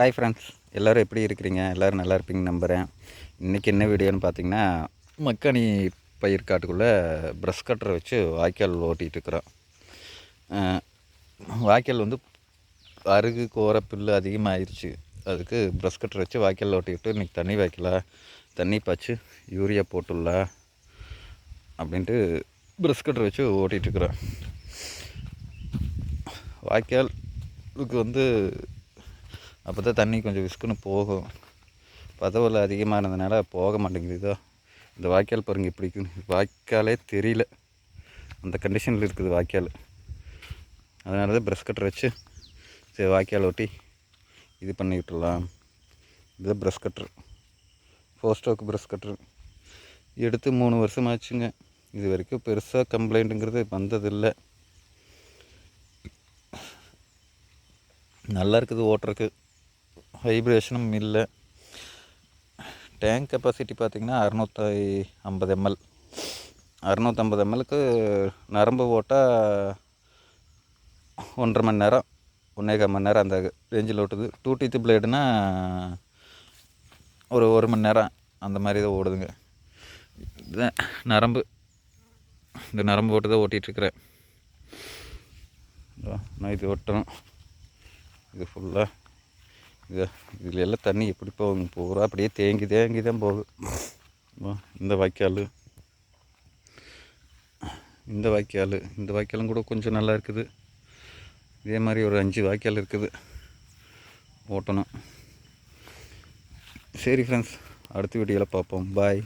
Hi friends எல்லோரும் எப்படி இருக்கிறீங்க? எல்லோரும் நல்லா இருப்பீங்க நம்புகிறேன் இன்றைக்கி என்ன வீடியோன்னு பார்த்தீங்கன்னா மக்கானி பயிர் காட்டுக்குள்ளே ப்ரஷ் கட்டரை வச்சு வாய்க்கால் ஓட்டிகிட்ருக்குறோம் வாய்க்கால் வந்து அருகு கோர புல் அதிகமாகிருச்சு அதுக்கு ப்ரஷ் கட்டரை வச்சு வாய்க்கால் ஓட்டிக்கிட்டு இன்றைக்கி தண்ணி வாய்க்கலா தண்ணி பாய்ச்சி யூரியா போட்டுடலாம் அப்படின்ட்டு ப்ரஷ் கட்டரை வச்சு ஓட்டிகிட்ருக்குறோம் வாய்க்காலுக்கு வந்து அப்போ தான் தண்ணி கொஞ்சம் விஸ்குன்னு போகும். பதவல் இருந்ததுனால போக மாட்டேங்குது. இதோ இந்த வாய்க்கால் பாருங்கள் இப்படி வாய்க்காலே தெரியல. அந்த கண்டிஷனில் இருக்குது வாய்க்கால். அதனால தான் ப்ரெஷ் கட்டர் வச்சு சரி வாய்க்கால் ஒட்டி இது பண்ணி இதுதான் brush cutter four stroke brush cutter எடுத்து மூணு வருஷம் ஆச்சுங்க இது வரைக்கும் பெருசாக கம்ப்ளைண்ட்டுங்கிறது வந்ததில்லை. நல்லா இருக்குது ஓட்டுறக்கு வைப்ரேஷனும் இல்லை. டேங்க் கெப்பாசிட்டி பார்த்திங்கன்னா அறநூற்றி ஐம்பது எம்எல் அறநூற்றம்பது எம்எல்க்கு நரம்பு ஓட்டால் ஒன்றரை மணி நேரம் ஒன்றேகால் மணி நேரம் அந்த ரேஞ்சில் ஓட்டுது. டூ டீத்து பிளேடுனா ஒரு ஒரு மணி நேரம் அந்த மாதிரி தான் ஓடுதுங்க. இதுதான் நரம்பு. இந்த நரம்பு ஓட்டு தான் ஓட்டிகிட்ருக்குறேன் நான் இது ஓட்டணும் இது ஃபுல்லாக இதில் எல்லாம் தண்ணி எப்படி போகுங்க பூரா அப்படியே தேங்கி தேங்கி தான் போகுது. இந்த வாய்க்கால். இந்த வாய்க்கால். இந்த வாய்க்காலும் கூட கொஞ்சம் நல்லா இருக்குது. இதே மாதிரி ஒரு அஞ்சு வாய்க்கால் இருக்குது. ஓட்டணும். சரி ஃப்ரெண்ட்ஸ் அடுத்த வீடியோவில் பார்ப்போம். பாய்